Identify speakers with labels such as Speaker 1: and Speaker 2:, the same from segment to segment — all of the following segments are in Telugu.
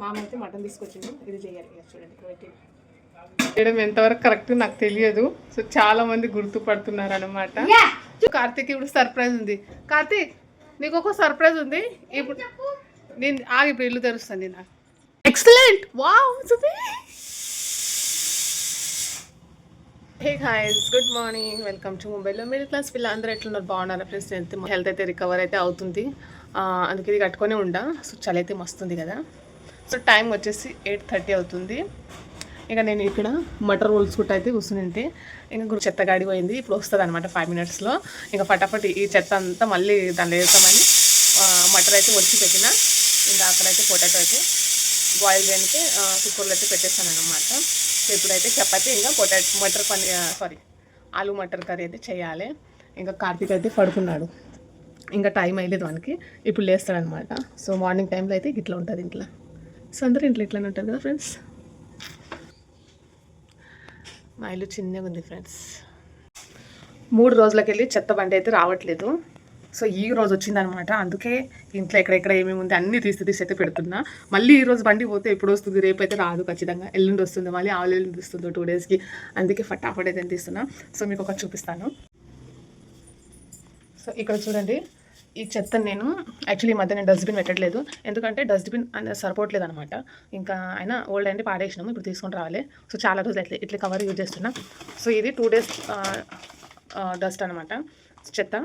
Speaker 1: మామ అయితే మటన్ తీసుకొచ్చిండు ఇది చేయాలి. చూడండి. చేయడం ఎంతవరకు కరెక్ట్ నాకు తెలియదు. సో చాలా మంది గుర్తుపడుతున్నారు అనమాట కార్తీక్ ఇప్పుడు సర్ప్రైజ్ ఉంది. కార్తీక్ నీకు ఒక సర్ప్రైజ్ ఉంది. ఇప్పుడు నేను ఆగి ఇప్పుడు ఇల్లు తెరుస్తుంది నాకు excellent wow hey hi's good morning welcome to మొబైల్లో మిడిల్ క్లాస్ పిల్లలు అందరూ ఎట్లున్నారు? బాగున్నారు? ఫ్రెండ్స్ హెల్త్ హెల్త్ అయితే రికవర్ అయితే అవుతుంది. ఆ, అందుకే ఇది కట్టుకొని ఉండా. సో చలి అయితే మస్తుంది కదా. సో టైం వచ్చేసి ఎయిట్ థర్టీ అవుతుంది. ఇక నేను ఇక్కడ మటర్ రోల్స్ కూడా అయితే కూర్చునింటే. ఇంకా చెత్త గాడి పోయింది ఇప్పుడు వస్తుంది అనమాట ఫైవ్ మినిట్స్లో ఇంకా ఫటాఫట్ ఈ చెత్త అంతా మళ్ళీ దాన్ని వేస్తామని మటర్ అయితే వచ్చి పెట్టిన. ఇంకా అక్కడైతే పొటాటో అయితే బాయిల్ చేయడానికి కుక్కర్లో అయితే పెట్టేస్తాను అనమాట ఇప్పుడైతే చపాతి ఇంకా పొటాటో మటర్ పని సారీ ఆలు మటర్ కర్రీ అయితే చేయాలి. ఇంకా కార్తీక్ అయితే పడుకున్నాడు. ఇంకా టైం అయ్యలేదు మనకి ఇప్పుడు లేస్తాడనమాట సో మార్నింగ్ టైంలో అయితే ఇట్లా ఉంటుంది ఇంట్లో. సో అందరి ఇంట్లో ఇట్లానే ఉంటారు కదా ఫ్రెండ్స్? మా ఇల్లు చిన్నగా ఉంది ఫ్రెండ్స్. మూడు రోజులకెళ్ళి చెత్త బండి అయితే రావట్లేదు. సో ఈ రోజు వచ్చిందనమాట అందుకే ఇంట్లో ఎక్కడెక్కడ ఏమేమి ఉంది అన్ని తీసి తీసి అయితే పెడుతున్నా. మళ్ళీ ఈ రోజు బండి పోతే ఎప్పుడు వస్తుంది? రేపు అయితే రాదు ఖచ్చితంగా. ఎల్లుండి వస్తుంది. మళ్ళీ ఆవులు ఎల్లుండి వస్తుంది టూ డేస్కి అందుకే ఫటాఫట్ అయితే తీస్తున్నా. సో మీకు ఒకటి చూపిస్తాను. సో ఇక్కడ చూడండి. ఈ చెత్త నేను యాక్చువల్లీ ఈ మధ్య నేను డస్ట్బిన్ పెట్టట్లేదు. ఎందుకంటే డస్ట్బిన్ అనేది సరిపోవట్లేదు అనమాట ఇంకా అయినా ఓల్డ్ అంటే పాడేసినాము ఇప్పుడు తీసుకొని రావాలి. సో చాలా రోజులు ఇట్లా ఇట్లా కవర్ యూజ్ చేస్తున్నా. సో ఇది టూ డేస్ డస్ట్ అనమాట చెత్త.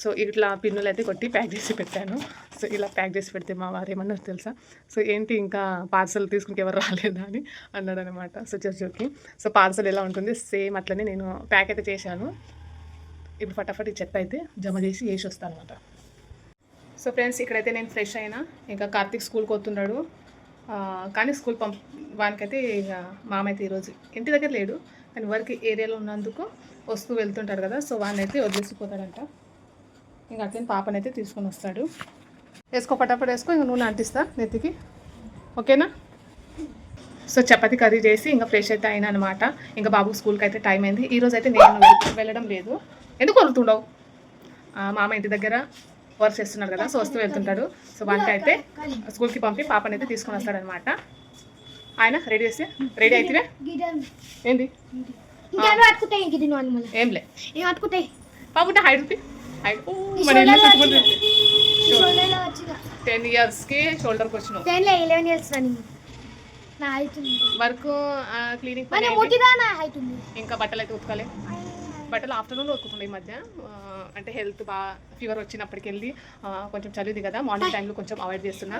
Speaker 1: సో ఇట్లా పిన్నులు అయితే కొట్టి ప్యాక్ చేసి పెట్టాను. సో ఇలా ప్యాక్ చేసి పెడితే మా వారు ఏమన్నారు తెలుసా? సో ఏంటి ఇంకా పార్సల్ తీసుకుని ఎవరు రాలేదా అని అన్నాడు అనమాట సో జోకి సో పార్సల్ ఎలా ఉంటుంది? సేమ్ అట్లనే నేను ప్యాక్ అయితే చేశాను. ఇప్పుడు ఫటాఫట్ ఈ చెత్త అయితే జమ చేసి వేసి వస్తాను అనమాట సో ఫ్రెండ్స్ ఇక్కడైతే నేను ఫ్రెష్ అయినా. ఇంకా కార్తీక్ స్కూల్కి వస్తున్నాడు. కానీ స్కూల్ పంప్ వానికైతే ఇక మామైతే ఈరోజు ఇంటి దగ్గర లేడు. కానీ వర్క్ ఏరియాలో ఉన్నందుకు వస్తూ వెళ్తుంటాడు కదా సో వానైతే వదిలేసిపోతాడంట. ఇంకా అట్లనే పాపనైతే తీసుకొని వస్తాడు. వేసుకో పటాపట్ వేసుకో ఇంకా నూనె అంటిస్తా నెత్తికి. ఓకేనా? సో చపాతి కర్రీ చేసి ఇంకా ఫ్రెష్ అయితే అయినా అనమాట ఇంకా బాబు స్కూల్కి అయితే టైం అయింది. ఈరోజు అయితే నేను వెళ్ళడం లేదు. ఎందుకు వదులుతుండవు? మామ ఇంటి దగ్గర వర్క్ చేస్తున్నాడు కదా సో వస్తూ వెళ్తుంటాడు. సో వానికి అయితే స్కూల్కి పంపి పాపని అయితే తీసుకొని వస్తాడనమాట ఆయన రెడీ చేసి రెడీ అయితే ఏంది? ఏం లే. పాపంటే హైట్ రూపీ టెన్ ఇయర్స్కి షోల్డర్కి వచ్చినావు.
Speaker 2: Eleven years running. Work cleaning
Speaker 1: ఇంకా బట్టలు అయితే ఉతకాలి బట్టలు ఆఫ్టర్నూన్ ఉతుకుతుండే ఈ మధ్య. అంటే హెల్త్ బాగా ఫీవర్ వచ్చినప్పటికి వెళ్ళి కొంచెం చలిది కదా మార్నింగ్ టైంలో కొంచెం అవాయిడ్ చేస్తున్నా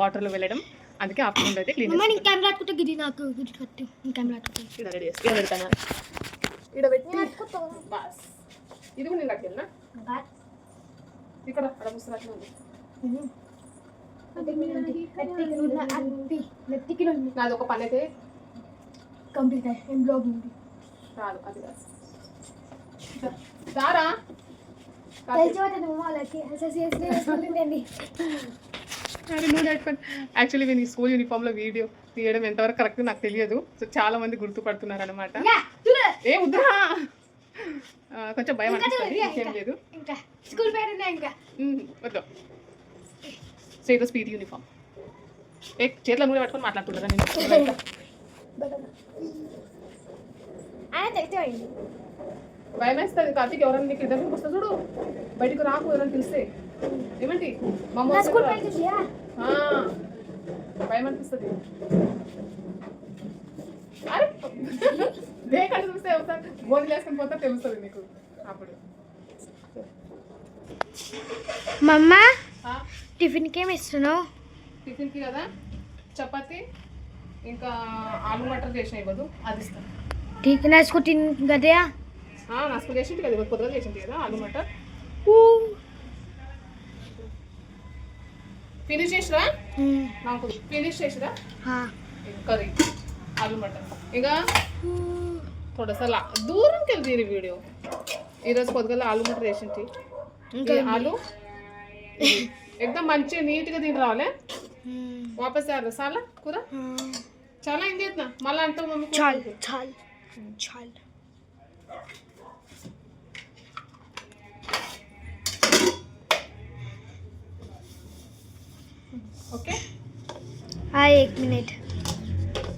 Speaker 1: వాటర్లో వెళ్ళడం. అందుకే ఆఫ్టర్నూన్ అయితే క్లీన్
Speaker 2: అమ్మ నీ కెమెరా గిరి నాకు కట్టు. నీ కెమెరా పట్టుకుంటే
Speaker 1: ఇక్కడ రెడీ చేసి ఇక్కడ పెడతాను? ఇక్కడ పెట్టి. బాస్. ఇది కూడా నేను కట్టాను ఇక్కడ అక్కడ ఉంది. నాది ఒక పని అయితే
Speaker 2: కంప్లీట్ అయ్యి ఏం బ్లాగ్ ఉంది?
Speaker 1: రాదు అది కాదు. యాక్చువల్లీ నేను ఈ స్కూల్ యూనిఫామ్లో వీడియో తీయడం ఎంతవరకు కరెక్ట్ నాకు తెలియదు. సో చాలా మంది గుర్తుపడుతున్నారు అనమాట ఏ ఆ, కొంచెం భయం అనిపిస్తుంది. ఇంకేం లేదు.
Speaker 2: స్కూల్ ఇంకా?
Speaker 1: వద్దు. సో పీటీ యూనిఫామ్ ఏ చేతిలో నూనె పట్టుకొని మాట్లాడుకుంటారా నేను
Speaker 2: ఆయన తెలిసిపోయింది
Speaker 1: భయం వేస్తుంది కార్తీక్ ఎవరైనా నీకు ఇద్దరు వస్తా చూడు. బయటకు రాకు ఎవరైనా తెలిస్తే ఏమంటి? మా అమ్మ
Speaker 2: నా
Speaker 1: వస్తే
Speaker 2: స్కూల్
Speaker 1: కూడా-
Speaker 2: పేరు తెలియదా
Speaker 1: ఆ, భయం అనిపిస్తుంది అరే లేకంటే చూస్తే ఒకసారి గోధులు వేసుకొని పోతే తెలుస్తుంది నీకు. అప్పుడు.
Speaker 2: మమ్మ టిఫిన్కి ఏమి ఇస్తున్నావు?
Speaker 1: టిఫిన్కి కదా చపాతి ఇంకా ఆలు మటర్ చేసిన ఇవ్వదు అది ఇస్తాను
Speaker 2: ఠీక్ నా స్కూల్
Speaker 1: మస్తు చేసింది కదా కొద్దిగా చేసింది కదా ఆలు మటర్ ఫినిష్ చేసిరా? నాకు ఫినిష్ చేసిరా? కర్రీ ఆలు మటర్ ఇంకా? థోడాసా లా దూరంకి వెళ్తుంది వీడియో. ఈరోజు కొద్దిగా ఆలు మటర్ చేసింది
Speaker 2: ఇంకా
Speaker 1: ఆలు? ఎక్దమ్ మంచిగా నీట్గా తిని రావాలి. వాపస్ యారు చాలా కూర? చాలా ఏం చేస్తున్నా? మళ్ళీ అంటావు మమ్మీ
Speaker 2: చాలు చాలు చాలు.
Speaker 1: ఓకే
Speaker 2: हाँ एक मिनट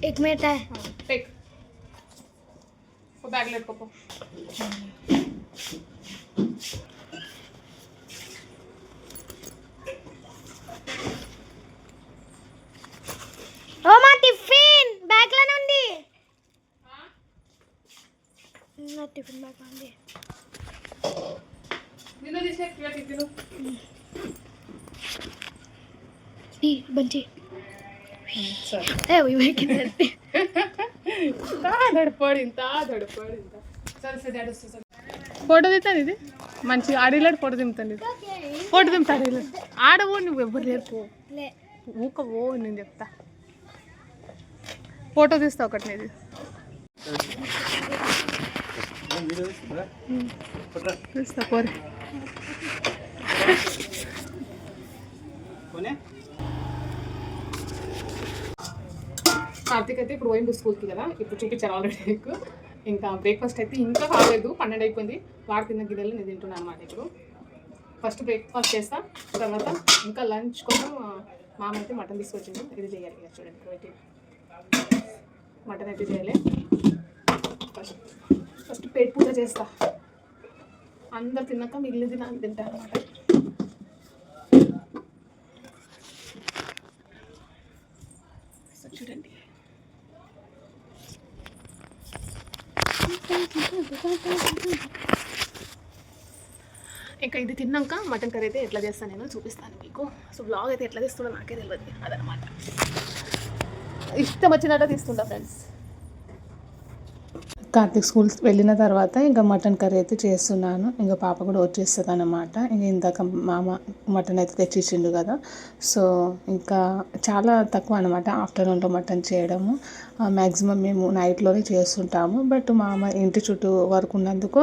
Speaker 2: एक मिनट है
Speaker 3: టేక్ బ్యాగ్లో పెట్టుకోపో
Speaker 2: ఓ మా టిఫిన్ బ్యాగ్ లోనే ఉంది నా టిఫిన్ బ్యాగ్ ఉంది
Speaker 3: నిన్ను తీసిన టిఫిన్ సరే ఫోటో దిగుతాను ఇది. మంచి ఆడిలాడు ఫోటో దింపుతాను ఇది. ఫోటో దింపుతాడు ఇది ఆడవో నువ్వు ఎవ్వరు లేరు పో.
Speaker 2: లే.
Speaker 3: ఊక ఓ నేను చెప్తా. ఫోటో తీస్తా ఒకటి నీది. తీస్తా పోరే. కార్తీక్ అయితే ఇప్పుడు పోయిండు స్కూల్కి కదా? ఇప్పుడు చూపించాను ఆల్రెడీ నీకు ఇంకా బ్రేక్ఫాస్ట్ అయితే ఇంకా కాలేదు. పన్నెండు అయిపోయింది. వాడు తిన్న గిన్నెలు నేను తింటున్నాను అనమాట ఇప్పుడు. ఫస్ట్ బ్రేక్ఫాస్ట్ చేస్తా. తర్వాత ఇంకా లంచ్ కోసం మామ అయితే మటన్ తీసుకొచ్చింది ఇది చేయాలి ఇక చూడండి. పెట్టి మటన్ అయితే చేయాలి. ఫస్ట్ ఫస్ట్ పేట్ పూజ చేస్తా. అందరు తిన్నాక మిగిలిన తినాలి తింటాను అనమాట చూడండి ఇంకా ఇది తిన్నాక మటన్ కర్రీ అయితే ఎట్లా చేస్తాను నేను చూపిస్తాను మీకు. సో బ్లాగ్ అయితే ఎట్లా తీస్తుండో నాకే తెలియదు అదనమాట. ఇష్టం వచ్చినట్టు తీస్తుంటా ఫ్రెండ్స్ కార్తీక్ స్కూల్ వెళ్ళిన తర్వాత ఇంకా మటన్ కర్రీ అయితే చేస్తున్నాను. ఇంకా పాప కూడా వచ్చేస్తుంది అనమాట ఇంకా ఇందాక మామ మటన్ అయితే తెచ్చిచ్చిండు కదా. సో ఇంకా చాలా తక్కువ అనమాట ఆఫ్టర్నూన్లో మటన్ చేయడము. మ్యాక్సిమం మేము నైట్లోనే చేస్తుంటాము. బట్ మామ ఇంటి చుట్టూ వర్క్ ఉన్నందుకు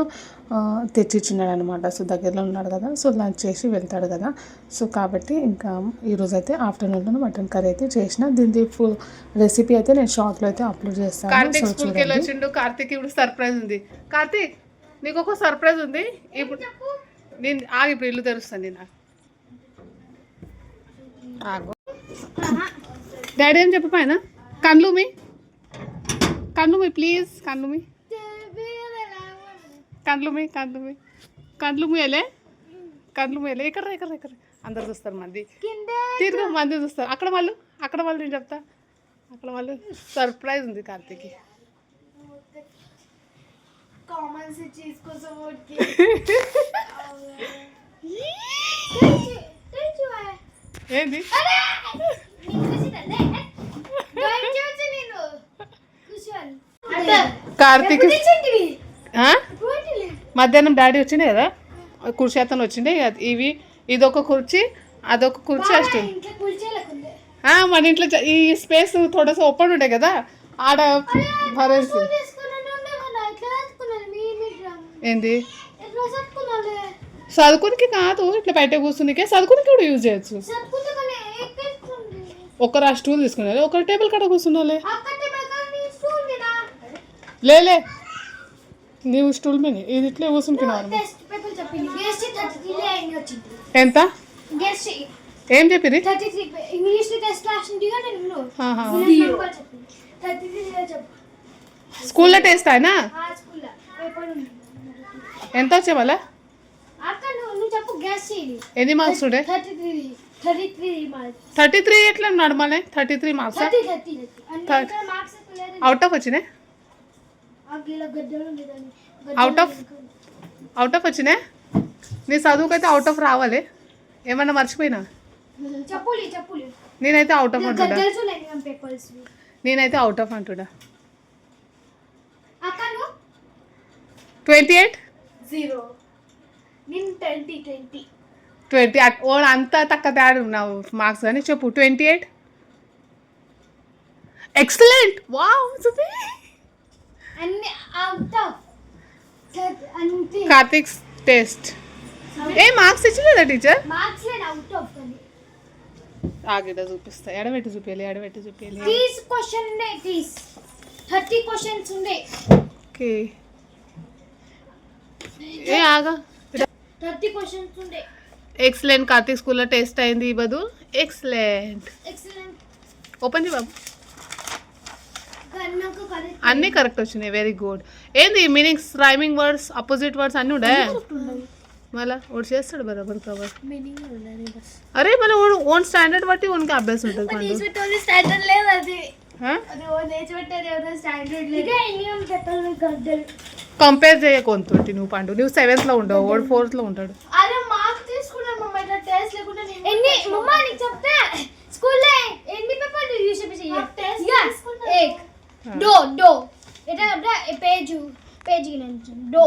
Speaker 3: తెచ్చిచ్చున్నాడు అనమాట సో దగ్గరలో ఉన్నాడు కదా. సో లంచ్ చేసి వెళ్తాడు కదా. సో కాబట్టి ఇంకా ఈరోజు అయితే ఆఫ్టర్నూన్లో మటన్ కర్రీ అయితే చేసిన. దీని ఫుల్ రెసిపీ అయితే నేను షార్ట్లో అయితే అప్లోడ్ చేస్తాను. సో
Speaker 1: కార్తీక్ ఇప్పుడు సర్ప్రైజ్ ఉంది. కార్తీక్ నీకు ఒక సర్ప్రైజ్ ఉంది. ఇప్పుడు నేను ఆగి ఇప్పుడు ఇల్లు తెరుస్తాను నేను. ఆగు. డాడీ ఏం చెప్పు పైన? కన్ను మీ కన్ను మీ ప్లీజ్ కన్ను మీ కండ్లు మీ కండ్లు మీ కండ్లు మీలే కండ్లు మీలే ఇక్కడ ఇక్కడ ఇక్కడ అందరు చూస్తారు మంది. తీరుగా మంది చూస్తారు. అక్కడ వాళ్ళు అక్కడ వాళ్ళు నేను చెప్తా. అక్కడ వాళ్ళు సర్ప్రైజ్ ఉంది కార్తీక్కి
Speaker 2: कॉमन से चीज को सपोर्ट के
Speaker 1: ఏంది కార్తీక్ ఆ? మధ్యాహ్నం డాడీ వచ్చిండే కదా కుర్చీ అతను వచ్చిండే ఇక ఇవి ఇదొక కుర్చీ అదొక కుర్చీ అష్టం ఆ, మన ఇంట్లో చ- ఈ స్పేస్ థోడస్ ఓపెన్ ఉండే కదా ఆడ భరేసి ఏంది? చదువుకునికి కాదు ఇట్లా బయట కూర్చునికే చదువుకునికి కూడా యూజ్ చేయొచ్చు. ఒకరు ఆ స్టూల్ తీసుకున్నారు ఒకరు టేబుల్ కాడ కూర్చున్నాలే. లేలే నీవు స్టూల్ మీద. ఇది ఇట్లే కూర్చుంటున్నావు ఎంత? ఏం చెప్పింది స్కూల్లో టేస్ట్ అయినా
Speaker 2: ఆ స్కూల్లో పేపర్ ఉంది
Speaker 1: ఎంత వచ్చే మళ్ళా? ఎన్ని మార్క్స్ ఉండే
Speaker 2: thirty three thirty three marks.
Speaker 1: Thirty three ఎట్లా నడమాలి
Speaker 2: thirty three marks
Speaker 1: out of వచ్చినాయి? అవుట్ ఆఫ్ అవుట్ ఆఫ్ వచ్చినాయి? నీ చదువుకైతే అవుట్ ఆఫ్ రావాలి. ఏమన్నా మర్చిపోయినా? నేనైతే అవుట్ ఆఫ్ అంటుడా నేనైతే అవుట్ ఆఫ్ అంటుడా ట్వంటీ ఎయిట్
Speaker 2: జీరో నేను ట్వంటీ ట్వంటీ
Speaker 1: ట్వంటీ ఓ అంత తక్కువ తేడా ఉన్నావు మార్క్స్ కానీ చెప్పు twenty eight excellent wow Subi
Speaker 2: అన్ని అవుట్ ఆఫ్ అంతే
Speaker 1: కార్తిక్ టెస్ట్ ఏ మార్క్స్ ఇచ్చలేదా టీచర్
Speaker 2: మార్క్స్ లేదు అవుట్ ఆఫ్ కానీ
Speaker 1: ఆగిడ చూపిస్తా ఎడబెట్టి చూపించాలి ఎడబెట్టి చూపించాలి
Speaker 2: తీస్ క్వశ్చన్ ఉండే తీస్ థర్టీ క్వశ్చన్స్ ఉండే
Speaker 1: ఓకే ఏ ఆగా.
Speaker 2: థర్టీ క్వశ్చన్స్ ఉండే.
Speaker 1: ఎక్సలెంట్ కార్తిక్ స్కూల్లో టెస్ట్ అయింది ఈ బదు ఎక్సలెంట్. ఓపెన్ చేయి బాబు. అన్నీ కరెక్ట్ వచ్చినాయి. వెరీ గుడ్ ఏంది meanings? Rhyming words opposite words అన్నీ ఉండే? మళ్ళా వాడు చేస్తాడు బరాబర్ కవర్ అరే మళ్ళీ వాడు ఓన్ స్టాండర్డ్ బట్టి ఓన్కి అభ్యాసం ఉంటుంది
Speaker 2: స్టాండర్డ్ లేదు అది. స్టాండర్డ్
Speaker 1: కంపేర్ చేయ కొంతోటి నువ్వు పండు. నువ్వు సెవెంత్లో ఉండవు ఓడు ఫోర్త్లో ఉంటాడు.
Speaker 2: అరే మార్క్ తీసుకున్నాను మమ్మ ఇట్లా టెస్ట్ లేకుండా ఎన్ని? మమ్మ నీకు స్కూల్ స్కూల్లో ఎన్ని పేపర్లు యూస్ చేసి టెస్ట్ ఏక్. డో డో. ఇట్లా పేజ్ పేజ్ గినండి డో.